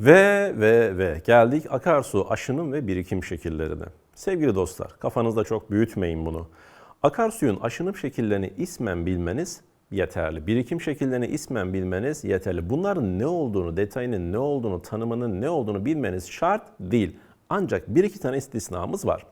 Ve ve ve geldik akarsu aşınım ve birikim şekillerine. Sevgili dostlar kafanızda çok büyütmeyin bunu. Akarsuyun aşınım şekillerini ismen bilmeniz yeterli. Birikim şekillerini ismen bilmeniz yeterli. Bunların ne olduğunu, detayının ne olduğunu, tanımının ne olduğunu bilmeniz şart değil. Ancak bir iki tane istisnamız var.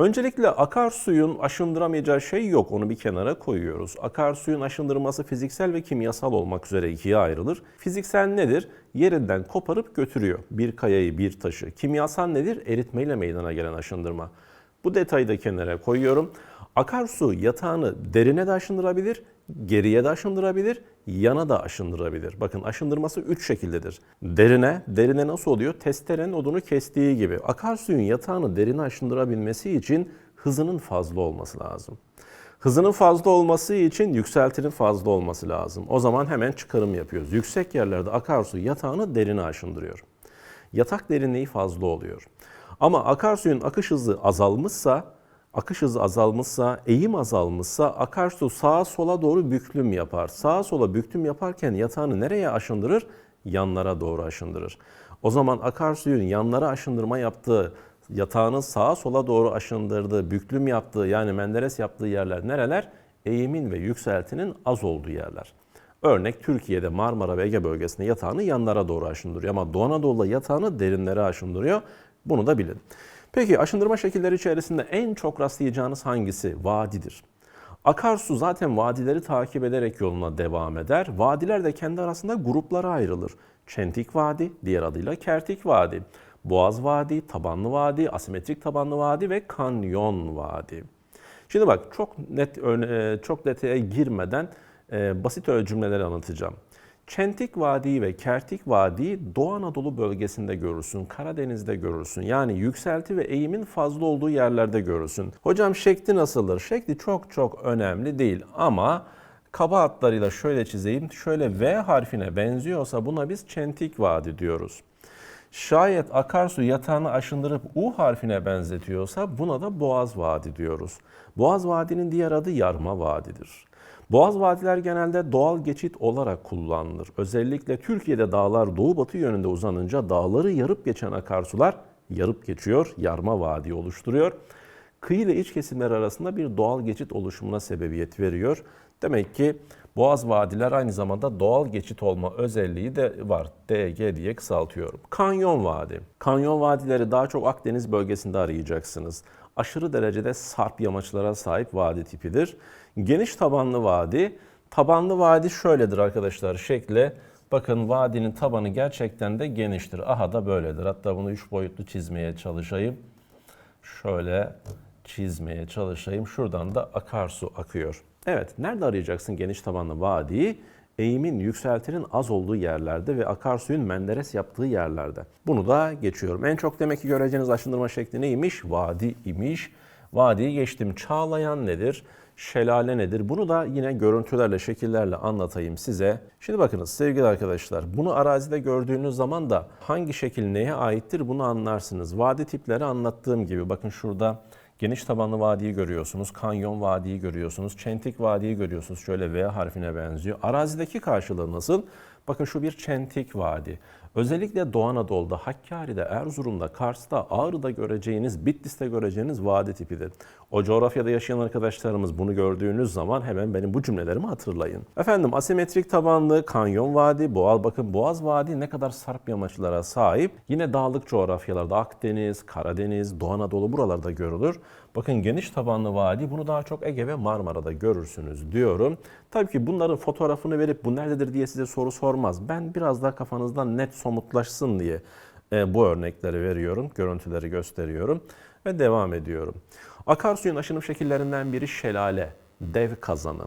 Öncelikle akarsuyun aşındıramayacağı şey yok. Onu bir kenara koyuyoruz. Akarsuyun aşındırması fiziksel ve kimyasal olmak üzere ikiye ayrılır. Fiziksel nedir? Yerinden koparıp götürüyor. Bir kayayı, bir taşı. Kimyasal nedir? Eritmeyle meydana gelen aşındırma. Bu detayı da kenara koyuyorum. Akarsu yatağını derine de aşındırabilir, geriye de aşındırabilir, yana da aşındırabilir. Bakın aşındırması üç şekildedir. Derine, derine nasıl oluyor? Testerenin odunu kestiği gibi. Akarsuyun yatağını derine aşındırabilmesi için hızının fazla olması lazım. Hızının fazla olması için yükseltinin fazla olması lazım. O zaman hemen çıkarım yapıyoruz. Yüksek yerlerde akarsu yatağını derine aşındırıyor. Yatak derinliği fazla oluyor. Ama akarsuyun akış hızı azalmışsa, akış hızı azalmışsa, eğim azalmışsa akarsu sağa sola doğru büklüm yapar. Sağa sola büklüm yaparken yatağını nereye aşındırır? Yanlara doğru aşındırır. O zaman akarsuyun yanlara aşındırma yaptığı, yatağını sağa sola doğru aşındırdığı, büklüm yaptığı yani menderes yaptığı yerler nereler? Eğimin ve yükseltinin az olduğu yerler. Örnek Türkiye'de Marmara ve Ege bölgesinde yatağını yanlara doğru aşındırıyor ama Doğu Anadolu'da yatağını derinlere aşındırıyor. Bunu da bilin. Peki aşındırma şekilleri içerisinde en çok rastlayacağınız hangisi? Vadidir. Akarsu zaten vadileri takip ederek yoluna devam eder. Vadiler de kendi arasında gruplara ayrılır. Çentik Vadi, diğer adıyla Kertik Vadi. Boğaz Vadi, Tabanlı Vadi, Asimetrik Tabanlı Vadi ve Kanyon Vadi. Şimdi bak çok net örne- çok detaya girmeden e, basit öyle cümleleri anlatacağım. Çentik Vadii ve Kertik Vadii Doğu Anadolu bölgesinde görürsün, Karadeniz'de görürsün. Yani yükselti ve eğimin fazla olduğu yerlerde görürsün. Hocam şekli nasıldır? Şekli çok çok önemli değil ama kaba hatlarıyla şöyle çizeyim. Şöyle V harfine benziyorsa buna biz Çentik Vadi diyoruz. Şayet akarsu yatağını aşındırıp U harfine benzetiyorsa buna da Boğaz Vadi diyoruz. Boğaz Vadi'nin diğer adı Yarma Vadi'dir. Boğaz vadiler genelde doğal geçit olarak kullanılır. Özellikle Türkiye'de dağlar doğu batı yönünde uzanınca dağları yarıp geçen akarsular yarıp geçiyor, yarma vadi oluşturuyor. Kıyı ile iç kesimler arasında bir doğal geçit oluşumuna sebebiyet veriyor. Demek ki Boğaz vadiler aynı zamanda doğal geçit olma özelliği de var. DG diye kısaltıyorum. Kanyon vadi. Kanyon vadileri daha çok Akdeniz bölgesinde arayacaksınız. Aşırı derecede sarp yamaçlara sahip vadi tipidir. Geniş tabanlı vadi. Tabanlı vadi şöyledir arkadaşlar şekle. Bakın vadinin tabanı gerçekten de geniştir. Aha da böyledir. Hatta bunu üç boyutlu çizmeye çalışayım. Şöyle çizmeye çalışayım. Şuradan da akarsu akıyor. Evet, nerede arayacaksın geniş tabanlı vadiyi? Eğimin, yükseltinin az olduğu yerlerde ve akarsuyun menderes yaptığı yerlerde. Bunu da geçiyorum. En çok demek ki göreceğiniz aşındırma şekli neymiş? Vadi imiş. Vadiyi geçtim. Çağlayan nedir? Şelale nedir? Bunu da yine görüntülerle, şekillerle anlatayım size. Şimdi bakınız sevgili arkadaşlar, bunu arazide gördüğünüz zaman da hangi şekil neye aittir bunu anlarsınız. Vadi tipleri anlattığım gibi bakın şurada Geniş tabanlı vadiyi görüyorsunuz, kanyon vadiyi görüyorsunuz, çentik vadiyi görüyorsunuz. Şöyle V harfine benziyor. Arazideki karşılığı nasıl? Bakın şu bir çentik vadi. Özellikle Doğu Anadolu'da, Hakkari'de, Erzurum'da, Kars'ta, Ağrı'da göreceğiniz, Bitlis'te göreceğiniz vadi tipidir. O coğrafyada yaşayan arkadaşlarımız bunu gördüğünüz zaman hemen benim bu cümlelerimi hatırlayın. Efendim asimetrik tabanlı kanyon vadi, Boğaz bakın Boğaz Vadi ne kadar sarp yamaçlara sahip. Yine dağlık coğrafyalarda Akdeniz, Karadeniz, Doğu Anadolu buralarda görülür. Bakın geniş tabanlı vadi bunu daha çok Ege ve Marmara'da görürsünüz diyorum. Tabii ki bunların fotoğrafını verip bu nerededir diye size soru sormaz. Ben biraz daha kafanızdan net somutlaşsın diye e, bu örnekleri veriyorum, görüntüleri gösteriyorum ve devam ediyorum. Akarsuyun aşınım şekillerinden biri şelale, dev kazanı.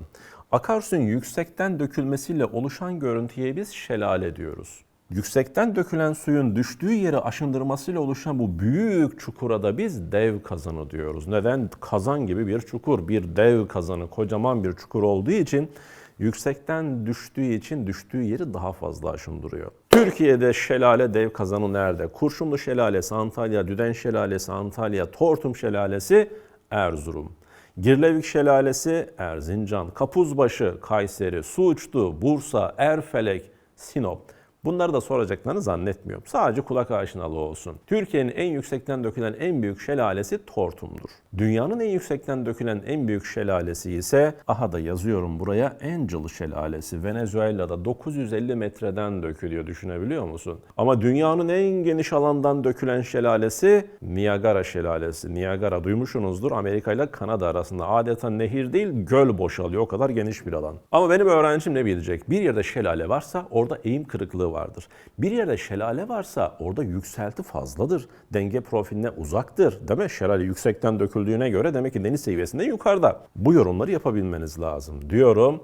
Akarsuyun yüksekten dökülmesiyle oluşan görüntüye biz şelale diyoruz. Yüksekten dökülen suyun düştüğü yere aşındırmasıyla oluşan bu büyük çukura da biz dev kazanı diyoruz. Neden? Kazan gibi bir çukur, bir dev kazanı, kocaman bir çukur olduğu için yüksekten düştüğü için düştüğü yeri daha fazla aşındırıyor. Türkiye'de şelale dev kazanı nerede? Kurşunlu Şelalesi Antalya, Düden Şelalesi Antalya, Tortum Şelalesi Erzurum. Girlevik Şelalesi Erzincan, Kapuzbaşı Kayseri, Suçlu, Bursa, Erfelek, Sinop. Bunları da soracaklarını zannetmiyorum. Sadece kulak aşinalığı olsun. Türkiye'nin en yüksekten dökülen en büyük şelalesi Tortum'dur. Dünyanın en yüksekten dökülen en büyük şelalesi ise aha da yazıyorum buraya Angel Şelalesi. Venezuela'da 950 metreden dökülüyor düşünebiliyor musun? Ama dünyanın en geniş alandan dökülen şelalesi Niagara Şelalesi. Niagara duymuşsunuzdur. Amerika ile Kanada arasında adeta nehir değil göl boşalıyor. O kadar geniş bir alan. Ama benim öğrencim ne bilecek? Bir yerde şelale varsa orada eğim kırıklığı vardır. Bir yerde şelale varsa orada yükselti fazladır. Denge profiline uzaktır. Değil mi? Şelale yüksekten döküldüğüne göre demek ki deniz seviyesinden yukarıda. Bu yorumları yapabilmeniz lazım diyorum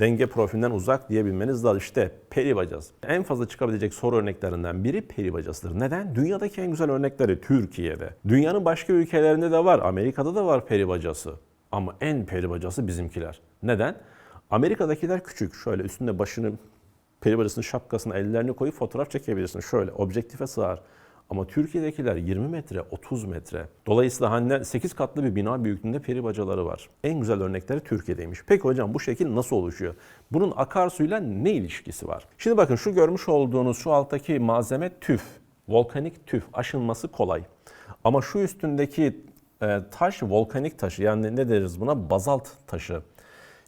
denge profilinden uzak diyebilmeniz lazım. İşte peri bacası. En fazla çıkabilecek soru örneklerinden biri peri bacasıdır. Neden? Dünyadaki en güzel örnekleri Türkiye'de. Dünyanın başka ülkelerinde de var. Amerika'da da var peri bacası. Ama en peri bacası bizimkiler. Neden? Amerika'dakiler küçük. Şöyle üstünde başını peri bacasının şapkasına ellerini koyup fotoğraf çekebilirsin. Şöyle objektife sığar. Ama Türkiye'dekiler 20 metre, 30 metre. Dolayısıyla hani 8 katlı bir bina büyüklüğünde peri bacaları var. En güzel örnekleri Türkiye'deymiş. Peki hocam bu şekil nasıl oluşuyor? Bunun akarsuyla ne ilişkisi var? Şimdi bakın şu görmüş olduğunuz şu alttaki malzeme tüf. Volkanik tüf. Aşınması kolay. Ama şu üstündeki e, taş volkanik taşı. Yani ne deriz buna? Bazalt taşı.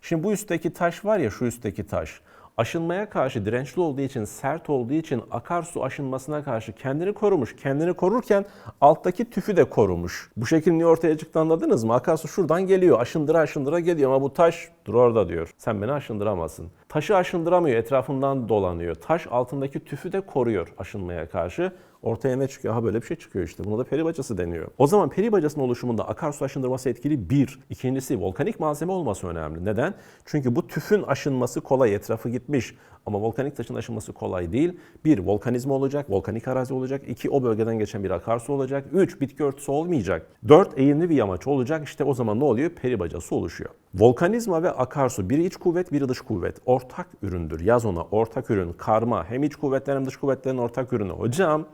Şimdi bu üstteki taş var ya şu üstteki taş. Aşınmaya karşı dirençli olduğu için, sert olduğu için akarsu aşınmasına karşı kendini korumuş. Kendini korurken alttaki tüfü de korumuş. Bu şekil niye ortaya çıktı anladınız mı? Akarsu şuradan geliyor, aşındıra aşındıra geliyor ama bu taş dur orada diyor. Sen beni aşındıramazsın. Taşı aşındıramıyor, etrafından dolanıyor. Taş altındaki tüfü de koruyor aşınmaya karşı. Ortaya ne çıkıyor? Ha böyle bir şey çıkıyor işte. Buna da peri bacası deniyor. O zaman peri bacasının oluşumunda akarsu aşındırması etkili bir. İkincisi volkanik malzeme olması önemli. Neden? Çünkü bu tüfün aşınması kolay. Etrafı gitmiş. Ama volkanik taşın aşınması kolay değil. Bir, volkanizma olacak. Volkanik arazi olacak. İki, o bölgeden geçen bir akarsu olacak. Üç, bitki örtüsü olmayacak. Dört, eğimli bir yamaç olacak. İşte o zaman ne oluyor? Peri bacası oluşuyor. Volkanizma ve akarsu biri iç kuvvet, biri dış kuvvet. Ortak üründür. Yaz ona ortak ürün, karma. Hem iç kuvvetlerin hem dış kuvvetlerin ortak ürünü. Hocam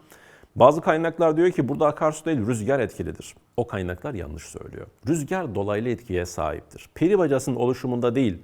bazı kaynaklar diyor ki burada akarsu değil rüzgar etkilidir. O kaynaklar yanlış söylüyor. Rüzgar dolaylı etkiye sahiptir. Peri bacasının oluşumunda değil,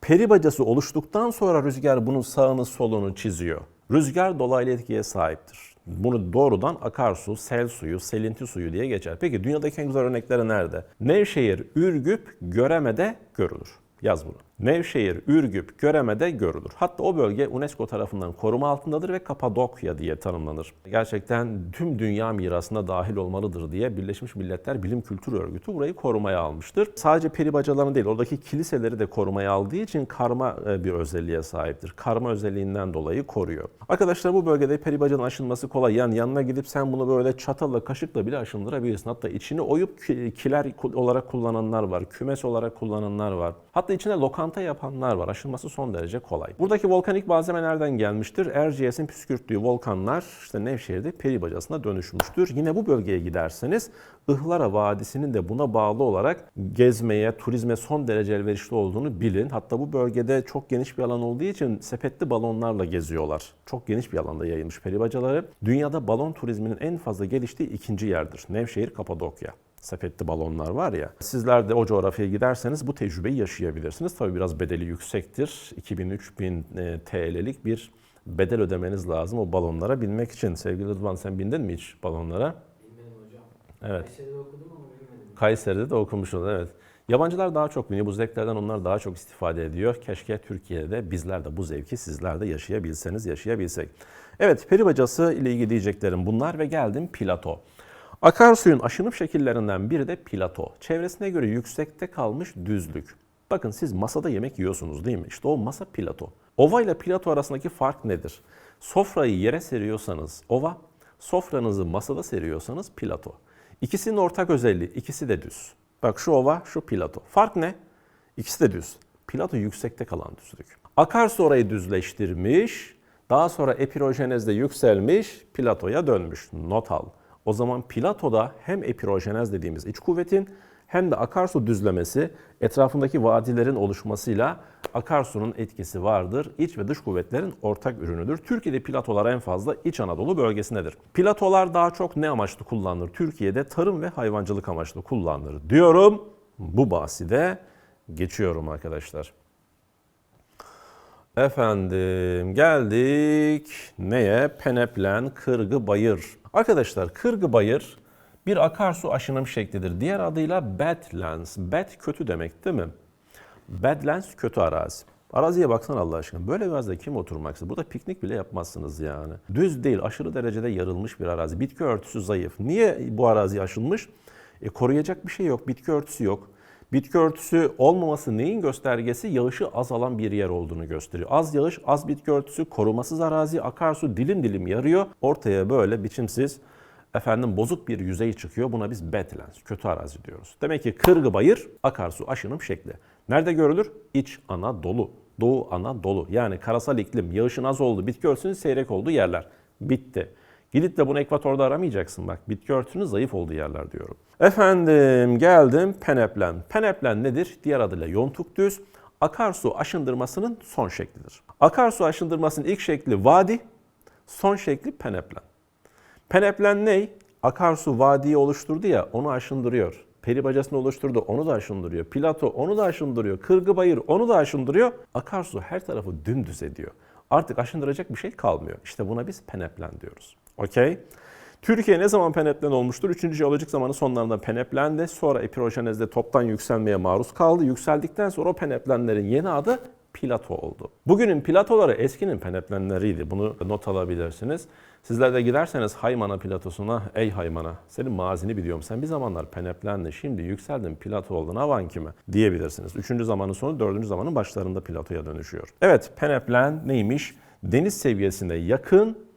peri bacası oluştuktan sonra rüzgar bunun sağını solunu çiziyor. Rüzgar dolaylı etkiye sahiptir. Bunu doğrudan akarsu, sel suyu, selinti suyu diye geçer. Peki dünyadaki en güzel örnekleri nerede? Nevşehir, Ürgüp, Göreme'de görülür. Yaz bunu. Nevşehir, Ürgüp, Göreme'de görülür. Hatta o bölge UNESCO tarafından koruma altındadır ve Kapadokya diye tanımlanır. Gerçekten tüm dünya mirasına dahil olmalıdır diye Birleşmiş Milletler Bilim Kültür Örgütü burayı korumaya almıştır. Sadece peri bacalarını değil, oradaki kiliseleri de korumaya aldığı için karma e, bir özelliğe sahiptir. Karma özelliğinden dolayı koruyor. Arkadaşlar bu bölgede peri bacanın aşınması kolay. Yani yanına gidip sen bunu böyle çatalla, kaşıkla bile aşındırabilirsin. Hatta içini oyup kiler olarak kullananlar var, kümes olarak kullananlar var. Hatta içine lokanta yapanlar var. Aşılması son derece kolay. Buradaki volkanik malzeme nereden gelmiştir? Erciyes'in püskürttüğü volkanlar işte Nevşehir'de peri bacasına dönüşmüştür. Yine bu bölgeye giderseniz Ihlara Vadisi'nin de buna bağlı olarak gezmeye, turizme son derece elverişli olduğunu bilin. Hatta bu bölgede çok geniş bir alan olduğu için sepetli balonlarla geziyorlar. Çok geniş bir alanda yayılmış peri bacaları. Dünyada balon turizminin en fazla geliştiği ikinci yerdir. Nevşehir, Kapadokya sepetli balonlar var ya. Sizler de o coğrafyaya giderseniz bu tecrübeyi yaşayabilirsiniz. Tabii biraz bedeli yüksektir. 2000-3000 e, TL'lik bir bedel ödemeniz lazım o balonlara binmek için. Sevgili Rıdvan sen bindin mi hiç balonlara? Hocam. Evet. Kayseri'de okudum ama bilmedim. Kayseri'de de okumuşsunuz evet. Yabancılar daha çok biniyor. Bu zevklerden onlar daha çok istifade ediyor. Keşke Türkiye'de bizler de bu zevki sizler de yaşayabilseniz, yaşayabilsek. Evet, peri bacası ile ilgili diyeceklerim bunlar ve geldim plato. Akarsuyun aşınıp şekillerinden biri de plato. Çevresine göre yüksekte kalmış düzlük. Bakın siz masada yemek yiyorsunuz değil mi? İşte o masa plato. Ova ile plato arasındaki fark nedir? Sofrayı yere seriyorsanız ova, sofranızı masada seriyorsanız plato. İkisinin ortak özelliği, ikisi de düz. Bak şu ova, şu plato. Fark ne? İkisi de düz. Plato yüksekte kalan düzlük. Akarsu orayı düzleştirmiş, daha sonra epirojenezde yükselmiş, platoya dönmüş. Not al. O zaman platoda hem epirojenez dediğimiz iç kuvvetin hem de akarsu düzlemesi etrafındaki vadilerin oluşmasıyla akarsunun etkisi vardır. İç ve dış kuvvetlerin ortak ürünüdür. Türkiye'de platolar en fazla İç Anadolu bölgesindedir. Platolar daha çok ne amaçlı kullanılır? Türkiye'de tarım ve hayvancılık amaçlı kullanılır diyorum. Bu bahsi de geçiyorum arkadaşlar. Efendim geldik neye? Peneplen, Kırgı Bayır. Arkadaşlar Kırgı Bayır bir akarsu aşınım şeklidir. Diğer adıyla Badlands. Bad kötü demek değil mi? Badlands kötü arazi. Araziye baksana Allah aşkına. Böyle bir arazide kim oturmak ister? Burada piknik bile yapmazsınız yani. Düz değil, aşırı derecede yarılmış bir arazi. Bitki örtüsü zayıf. Niye bu arazi aşılmış? E, koruyacak bir şey yok, bitki örtüsü yok. Bitki örtüsü olmaması neyin göstergesi? Yağışı azalan bir yer olduğunu gösteriyor. Az yağış, az bitki örtüsü, korumasız arazi, akarsu dilim dilim yarıyor. Ortaya böyle biçimsiz, efendim bozuk bir yüzey çıkıyor. Buna biz badlands, kötü arazi diyoruz. Demek ki kırgı bayır, akarsu aşınım şekli. Nerede görülür? İç Anadolu, Doğu Anadolu. Yani karasal iklim, yağışın az olduğu, bitki örtüsünün seyrek olduğu yerler. Bitti. Gidip de bunu ekvatorda aramayacaksın bak. Bitki örtüsünün zayıf olduğu yerler diyorum. Efendim geldim peneplen. Peneplen nedir? Diğer adıyla yontuk düz. Akarsu aşındırmasının son şeklidir. Akarsu aşındırmasının ilk şekli vadi, son şekli peneplen. Peneplen ne? Akarsu vadiyi oluşturdu ya onu aşındırıyor. Peri bacasını oluşturdu onu da aşındırıyor. Plato onu da aşındırıyor. Kırgı bayır onu da aşındırıyor. Akarsu her tarafı dümdüz ediyor. Artık aşındıracak bir şey kalmıyor. İşte buna biz peneplen diyoruz. Okey? Türkiye ne zaman peneplen olmuştur? Üçüncü jeolojik zamanın sonlarında peneplendi. Sonra epirojenezde toptan yükselmeye maruz kaldı. Yükseldikten sonra o peneplenlerin yeni adı plato oldu. Bugünün platoları eskinin peneplenleriydi. Bunu not alabilirsiniz. Sizler de giderseniz Haymana platosuna, ey Haymana senin mazini biliyorum. Sen bir zamanlar peneplendin, şimdi yükseldin, plato oldun, avan kime diyebilirsiniz. Üçüncü zamanın sonu, dördüncü zamanın başlarında platoya dönüşüyor. Evet, peneplen neymiş? Deniz seviyesine yakın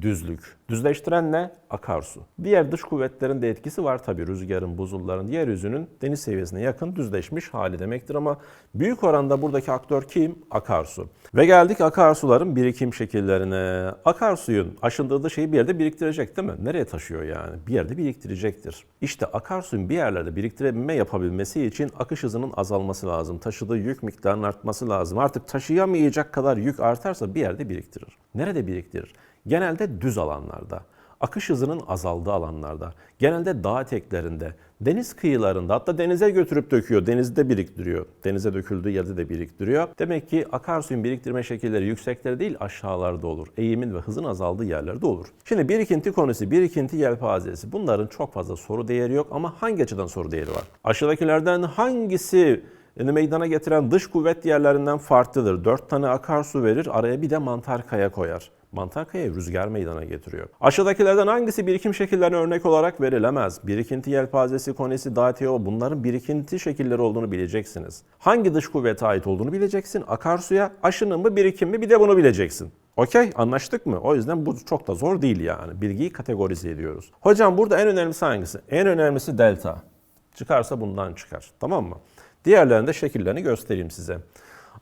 düzlük. Düzleştiren ne? Akarsu. Diğer dış kuvvetlerin de etkisi var tabii. Rüzgarın, buzulların, yeryüzünün deniz seviyesine yakın düzleşmiş hali demektir ama büyük oranda buradaki aktör kim? Akarsu. Ve geldik akarsuların birikim şekillerine. Akarsuyun aşındırdığı şeyi bir yerde biriktirecek değil mi? Nereye taşıyor yani? Bir yerde biriktirecektir. İşte akarsuyun bir yerlerde biriktirebilme yapabilmesi için akış hızının azalması lazım. Taşıdığı yük miktarının artması lazım. Artık taşıyamayacak kadar yük artarsa bir yerde biriktirir. Nerede biriktirir? Genelde düz alanlarda, akış hızının azaldığı alanlarda, genelde dağ eteklerinde, deniz kıyılarında hatta denize götürüp döküyor, denizde biriktiriyor. Denize döküldüğü yerde de biriktiriyor. Demek ki akarsuyun biriktirme şekilleri yükseklerde değil aşağılarda olur. Eğimin ve hızın azaldığı yerlerde olur. Şimdi birikinti konusu, birikinti yelpazesi bunların çok fazla soru değeri yok ama hangi açıdan soru değeri var? Aşağıdakilerden hangisi meydana getiren dış kuvvet yerlerinden farklıdır. Dört tane akarsu verir, araya bir de mantar kaya koyar. Mantar kaya rüzgar meydana getiriyor. Aşağıdakilerden hangisi birikim şekillerine örnek olarak verilemez? Birikinti yelpazesi, konesi, dateo bunların birikinti şekilleri olduğunu bileceksiniz. Hangi dış kuvvete ait olduğunu bileceksin. Akarsuya aşının mı birikim mi bir de bunu bileceksin. Okey anlaştık mı? O yüzden bu çok da zor değil yani. Bilgiyi kategorize ediyoruz. Hocam burada en önemlisi hangisi? En önemlisi delta. Çıkarsa bundan çıkar. Tamam mı? Diğerlerinin de şekillerini göstereyim size.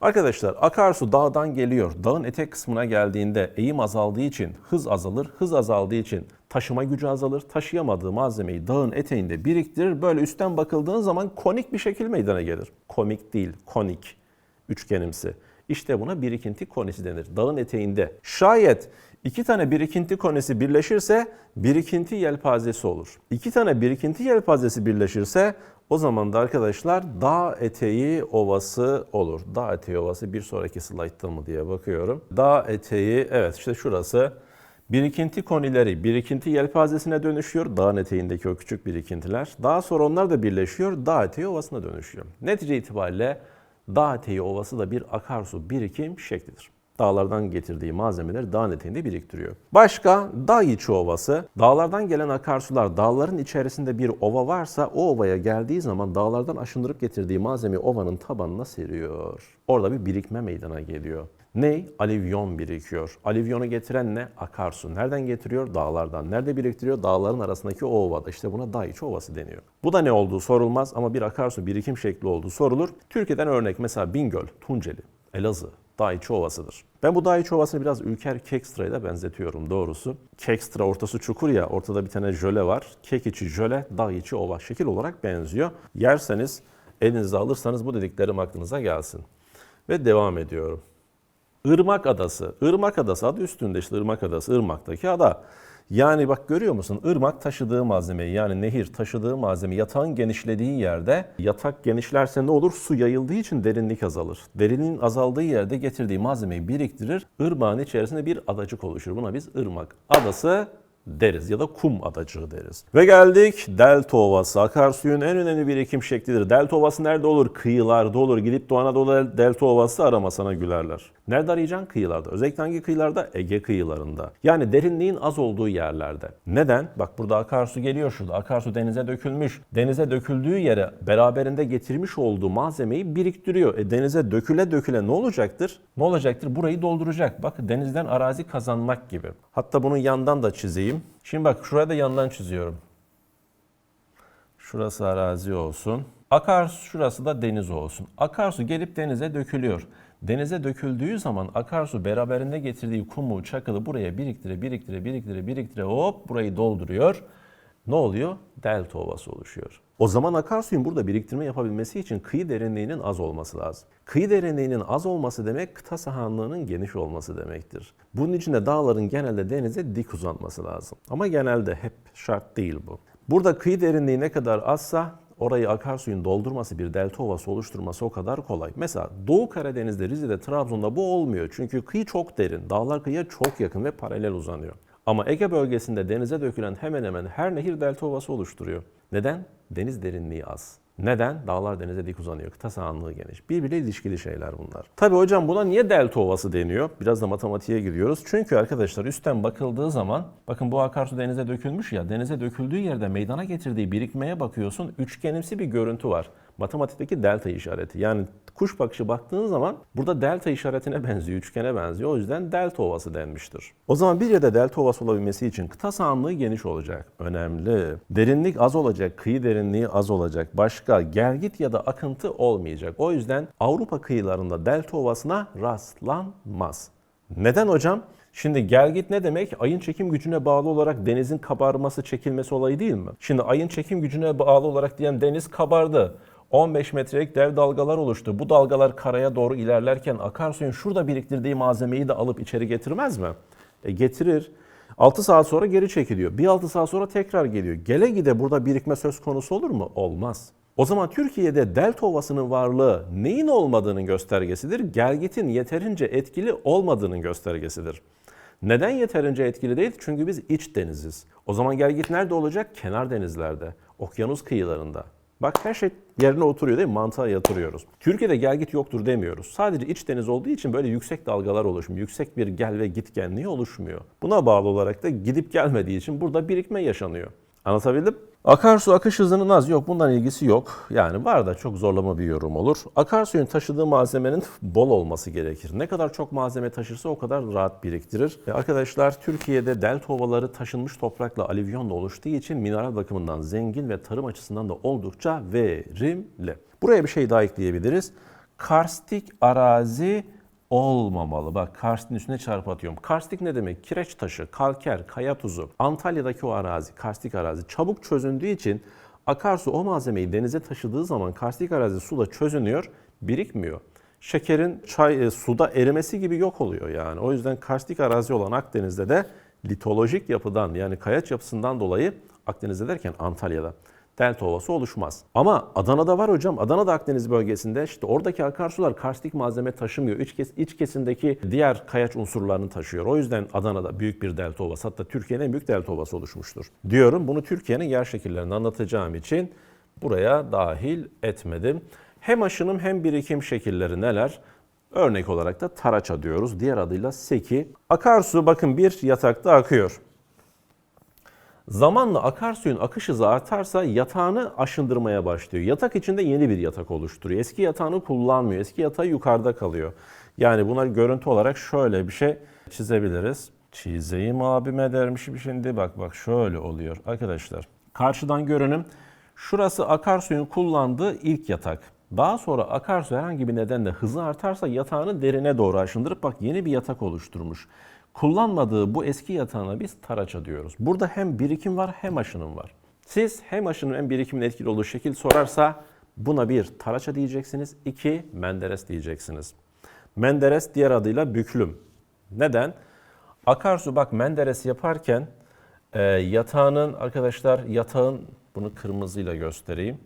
Arkadaşlar akarsu dağdan geliyor. Dağın etek kısmına geldiğinde eğim azaldığı için hız azalır. Hız azaldığı için taşıma gücü azalır. Taşıyamadığı malzemeyi dağın eteğinde biriktirir. Böyle üstten bakıldığın zaman konik bir şekil meydana gelir. Komik değil, konik. Üçgenimsi. İşte buna birikinti konisi denir. Dağın eteğinde. Şayet iki tane birikinti konisi birleşirse birikinti yelpazesi olur. İki tane birikinti yelpazesi birleşirse o zaman da arkadaşlar dağ eteği ovası olur. Dağ eteği ovası bir sonraki slaytta mı diye bakıyorum. Dağ eteği evet işte şurası. Birikinti konileri birikinti yelpazesine dönüşüyor. Dağın eteğindeki o küçük birikintiler. Daha sonra onlar da birleşiyor. Dağ eteği ovasına dönüşüyor. Netice itibariyle dağ eteği ovası da bir akarsu birikim şeklidir dağlardan getirdiği malzemeleri dağın eteğinde biriktiriyor. Başka dağ içi ovası. Dağlardan gelen akarsular dağların içerisinde bir ova varsa o ovaya geldiği zaman dağlardan aşındırıp getirdiği malzemeyi ovanın tabanına seriyor. Orada bir birikme meydana geliyor. Ne? Alivyon birikiyor. Alivyonu getiren ne? Akarsu. Nereden getiriyor? Dağlardan. Nerede biriktiriyor? Dağların arasındaki o ovada. İşte buna dağ içi ovası deniyor. Bu da ne olduğu sorulmaz ama bir akarsu birikim şekli olduğu sorulur. Türkiye'den örnek mesela Bingöl, Tunceli, Elazığ, Dağ içi ovasıdır. Ben bu dağ içi ovasını biraz Ülker Kekstra'ya da benzetiyorum doğrusu. Kekstra ortası çukur ya ortada bir tane jöle var. Kek içi jöle, dağ içi ova şekil olarak benziyor. Yerseniz elinizde alırsanız bu dediklerim aklınıza gelsin. Ve devam ediyorum. Irmak Adası. Irmak Adası adı üstünde işte Irmak Adası, Irmak'taki ada. Yani bak görüyor musun? Irmak taşıdığı malzemeyi yani nehir taşıdığı malzeme yatağın genişlediği yerde yatak genişlerse ne olur? Su yayıldığı için derinlik azalır. Derinliğin azaldığı yerde getirdiği malzemeyi biriktirir. Irmağın içerisinde bir adacık oluşur. Buna biz ırmak adası deriz ya da kum adacığı deriz. Ve geldik Delta Ovası. Akarsuyun en önemli birikim şeklidir. Delta Ovası nerede olur? Kıyılarda olur. Gidip Doğu Anadolu Delta Ovası arama sana gülerler. Nerede arayacaksın? Kıyılarda. Özellikle hangi kıyılarda? Ege kıyılarında. Yani derinliğin az olduğu yerlerde. Neden? Bak burada akarsu geliyor şurada. Akarsu denize dökülmüş. Denize döküldüğü yere beraberinde getirmiş olduğu malzemeyi biriktiriyor. E denize döküle döküle ne olacaktır? Ne olacaktır? Burayı dolduracak. Bak denizden arazi kazanmak gibi. Hatta bunu yandan da çizeyim. Şimdi bak şuraya da yandan çiziyorum. Şurası arazi olsun. Akarsu şurası da deniz olsun. Akarsu gelip denize dökülüyor. Denize döküldüğü zaman akarsu beraberinde getirdiği kumu, çakılı buraya biriktire, biriktire, biriktire, biriktire hop burayı dolduruyor. Ne oluyor? Delta ovası oluşuyor. O zaman akarsuyun burada biriktirme yapabilmesi için kıyı derinliğinin az olması lazım. Kıyı derinliğinin az olması demek kıta sahanlığının geniş olması demektir. Bunun için de dağların genelde denize dik uzanması lazım. Ama genelde hep şart değil bu. Burada kıyı derinliği ne kadar azsa orayı akarsuyun doldurması, bir delta ovası oluşturması o kadar kolay. Mesela Doğu Karadeniz'de, Rize'de, Trabzon'da bu olmuyor. Çünkü kıyı çok derin, dağlar kıyıya çok yakın ve paralel uzanıyor. Ama Ege bölgesinde denize dökülen hemen hemen her nehir delta ovası oluşturuyor. Neden? Deniz derinliği az. Neden? Dağlar denize dik uzanıyor. Kıta sahanlığı geniş. Birbiriyle ilişkili şeyler bunlar. Tabi hocam buna niye delta ovası deniyor? Biraz da matematiğe gidiyoruz. Çünkü arkadaşlar üstten bakıldığı zaman bakın bu akarsu denize dökülmüş ya denize döküldüğü yerde meydana getirdiği birikmeye bakıyorsun. Üçgenimsi bir görüntü var. Matematikteki delta işareti. Yani kuş bakışı baktığın zaman burada delta işaretine benziyor, üçgene benziyor. O yüzden delta ovası denmiştir. O zaman bir yerde delta ovası olabilmesi için kıta sahanlığı geniş olacak. Önemli. Derinlik az olacak, kıyı derinliği az olacak. Başka gelgit ya da akıntı olmayacak. O yüzden Avrupa kıyılarında delta ovasına rastlanmaz. Neden hocam? Şimdi gelgit ne demek? Ayın çekim gücüne bağlı olarak denizin kabarması, çekilmesi olayı değil mi? Şimdi ayın çekim gücüne bağlı olarak diyen deniz kabardı. 15 metrelik dev dalgalar oluştu. Bu dalgalar karaya doğru ilerlerken akarsuyun şurada biriktirdiği malzemeyi de alıp içeri getirmez mi? E getirir. 6 saat sonra geri çekiliyor. Bir 6 saat sonra tekrar geliyor. Gele gide burada birikme söz konusu olur mu? Olmaz. O zaman Türkiye'de delta ovasının varlığı neyin olmadığının göstergesidir? Gelgitin yeterince etkili olmadığının göstergesidir. Neden yeterince etkili değil? Çünkü biz iç deniziz. O zaman gelgit nerede olacak? Kenar denizlerde, okyanus kıyılarında. Bak her şey yerine oturuyor değil mi? Mantığa yatırıyoruz. Türkiye'de gelgit yoktur demiyoruz. Sadece iç deniz olduğu için böyle yüksek dalgalar oluşmuyor. Yüksek bir gel ve gitgenliği oluşmuyor. Buna bağlı olarak da gidip gelmediği için burada birikme yaşanıyor. Anlatabildim? Akarsu akış hızının az yok. Bundan ilgisi yok. Yani var da çok zorlama bir yorum olur. Akarsuyun taşıdığı malzemenin bol olması gerekir. Ne kadar çok malzeme taşırsa o kadar rahat biriktirir. E arkadaşlar Türkiye'de delta ovaları taşınmış toprakla alüvyonla oluştuğu için mineral bakımından zengin ve tarım açısından da oldukça verimli. Buraya bir şey daha ekleyebiliriz. Karstik arazi olmamalı. Bak karstin üstüne çarpı atıyorum. Karstik ne demek? Kireç taşı, kalker, kaya tuzu. Antalya'daki o arazi, karstik arazi çabuk çözündüğü için akarsu o malzemeyi denize taşıdığı zaman karstik arazi suda çözünüyor, birikmiyor. Şekerin çay e, suda erimesi gibi yok oluyor yani. O yüzden karstik arazi olan Akdeniz'de de litolojik yapıdan yani kayaç yapısından dolayı Akdeniz'de derken Antalya'da delta ovası oluşmaz. Ama Adana'da var hocam. Adana'da Akdeniz bölgesinde işte oradaki akarsular karstik malzeme taşımıyor. İç, kes, iç kesimdeki diğer kayaç unsurlarını taşıyor. O yüzden Adana'da büyük bir delta ovası hatta Türkiye'nin en büyük delta ovası oluşmuştur. Diyorum bunu Türkiye'nin yer şekillerini anlatacağım için buraya dahil etmedim. Hem aşınım hem birikim şekilleri neler? Örnek olarak da taraça diyoruz. Diğer adıyla seki. Akarsu bakın bir yatakta akıyor. Zamanla akarsuyun akış hızı artarsa yatağını aşındırmaya başlıyor. Yatak içinde yeni bir yatak oluşturuyor. Eski yatağını kullanmıyor. Eski yatağı yukarıda kalıyor. Yani buna görüntü olarak şöyle bir şey çizebiliriz. Çizeyim abime dermişim şimdi bak bak şöyle oluyor arkadaşlar. Karşıdan görünüm şurası akarsuyun kullandığı ilk yatak. Daha sonra akarsu herhangi bir nedenle hızı artarsa yatağını derine doğru aşındırıp bak yeni bir yatak oluşturmuş. Kullanmadığı bu eski yatağına biz taraça diyoruz. Burada hem birikim var hem aşınım var. Siz hem aşının hem birikimin etkili olduğu şekil sorarsa buna bir taraça diyeceksiniz, iki menderes diyeceksiniz. Menderes diğer adıyla büklüm. Neden? Akarsu bak menderes yaparken Ee, yatağının arkadaşlar yatağın bunu kırmızıyla göstereyim.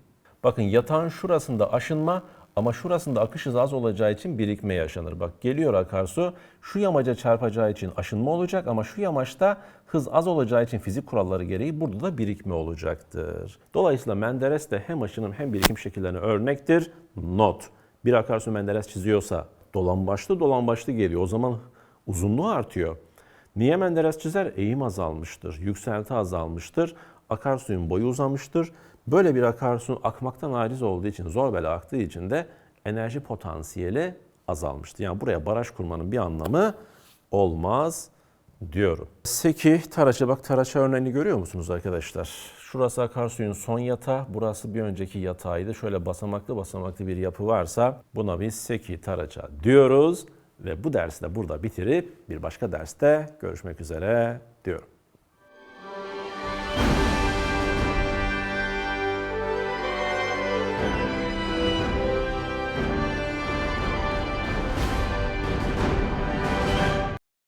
Bakın yatağın şurasında aşınma ama şurasında akış hızı az olacağı için birikme yaşanır. Bak geliyor akarsu şu yamaca çarpacağı için aşınma olacak ama şu yamaçta hız az olacağı için fizik kuralları gereği burada da birikme olacaktır. Dolayısıyla Menderes de hem aşınım hem birikim şekillerine örnektir. Not. Bir akarsu Menderes çiziyorsa dolambaçlı dolambaçlı geliyor. O zaman uzunluğu artıyor. Niye Menderes çizer? Eğim azalmıştır, yükselti azalmıştır, akarsuyun boyu uzamıştır. Böyle bir akarsu akmaktan aciz olduğu için, zor bela aktığı için de enerji potansiyeli azalmıştır. Yani buraya baraj kurmanın bir anlamı olmaz diyorum. Seki Taraç'a bak Taraç'a örneğini görüyor musunuz arkadaşlar? Şurası akarsuyun son yatağı, burası bir önceki yatağıydı. Şöyle basamaklı basamaklı bir yapı varsa buna biz Seki Taraç'a diyoruz. Ve bu dersi de burada bitirip bir başka derste görüşmek üzere diyorum.